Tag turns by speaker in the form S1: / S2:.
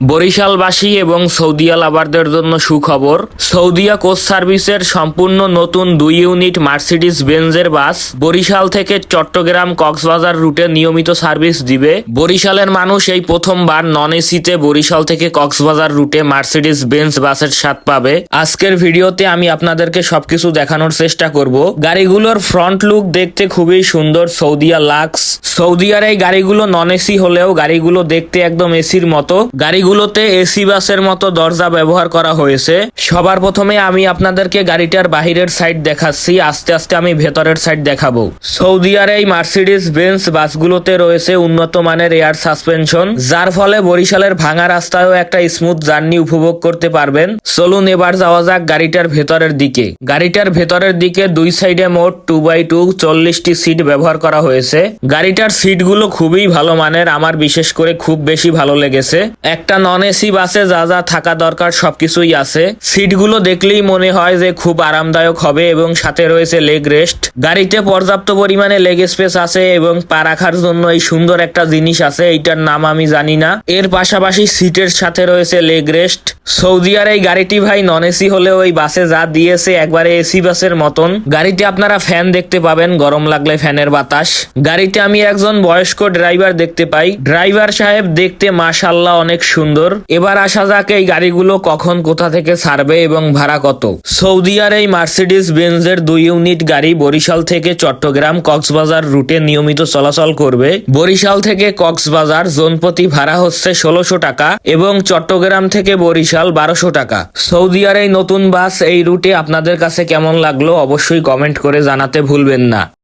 S1: বরিশালবাসী এবং সৌদিয়া লাভারদের জন্য সুখবর, সৌদিয়া কোচ সার্ভিসের সম্পূর্ণ নতুন দুই ইউনিট মার্সিডিস বেঞ্জের বাস বরিশাল থেকে চট্টগ্রাম কক্সবাজার রুটে নিয়মিত সার্ভিস দিবে। বরিশালের মানুষ এই প্রথমবার নন এসিতে বরিশাল থেকে কক্সবাজার রুটে মার্সিডিস বেঞ্জ বাসের স্বাদ পাবে। আজকের ভিডিওতে আমি আপনাদেরকে সবকিছু দেখানোর চেষ্টা করব। গাড়িগুলোর ফ্রন্ট লুক দেখতে খুবই সুন্দর, সৌদিয়া লাক্স। সৌদিয়ার এই গাড়িগুলো নন এসি হলেও গাড়িগুলো দেখতে একদম এসির মতো। গাড়িগুলোতে এসি বাসের মতো দরজা ব্যবহার করা হয়েছে। সবার প্রথমে আমি আপনাদেরকে গাড়িটার বাহিরের সাইড দেখাচ্ছি। আস্তে আস্তে আমি ভেতরের সাইড দেখাবো। সৌদি আর এই মার্সিডিস বেঞ্চ বাসগুলোতে রয়েছে উন্নত মানের এয়ার সাসপেনশন যার ফলে বরিশালের ভাঙা রাস্তায়ও একটা স্মুথ জার্নি উপভোগ করতে পারবেন। চলুন এবার যাওয়া যাক গাড়িটার ভেতরের দিকে। গাড়িটার ভেতরের দিকে দুই সাইডে মোট টু বাই টু চল্লিশটি সিট ব্যবহার করা হয়েছে। গাড়িটার সিটগুলো খুবই ভালো মানের, আমার বিশেষ করে খুব বেশি ভালো লেগেছে। একটা নন এসি বাসে যা যা থাকা দরকার সবকিছুই আছে। সিটগুলো দেখলেই মনে হয় যে খুব আরামদায়ক হবে এবং সাথে রয়েছে লেগ রেস্ট গাড়িতে পর্যাপ্ত পরিমাণে লেগ স্পেস আছে এবং পা রাখার জন্য এই সুন্দর একটা জিনিস আছে, এইটার নাম আমি জানি না। এর পাশাপাশি সিটের সাথে রয়েছে লেগ রেস্ট সৌদিয়ার এই গাড়িটি ভাই নন এসি হলেও ওই বাসে যা দিয়েছে একবারে এসি বাসের মতন। গাড়িতে আপনারা ফ্যান দেখতে পাবেন, গরম লাগলে ফ্যানের বাতাস। গাড়িতে আমি একজন বয়স্ক ড্রাইভার দেখতে পাই। ড্রাইভার সাহেব দেখতে মাশাল্লাহ অনেক সুন্দর। এবার আসা যাক এই গাড়িগুলো কখন কোথা থেকে ছাড়বে এবং ভাড়া কত। সৌদিয়ার এই মার্সিডিস বেঞ্জের দুই ইউনিট গাড়ি বরিশাল থেকে চট্টগ্রাম কক্সবাজার রুটে নিয়মিত চলাচল করবে। বরিশাল থেকে কক্সবাজার জোনপতি ভাড়া হচ্ছে ষোলোশো টাকা এবং চট্টগ্রাম থেকে বরিশাল বারোশো টাকা। সৌদিয়ার এই নতুন বাস এই রুটে আপনাদের কাছে কেমন লাগল অবশ্যই কমেন্ট করে জানাতে ভুলবেন না।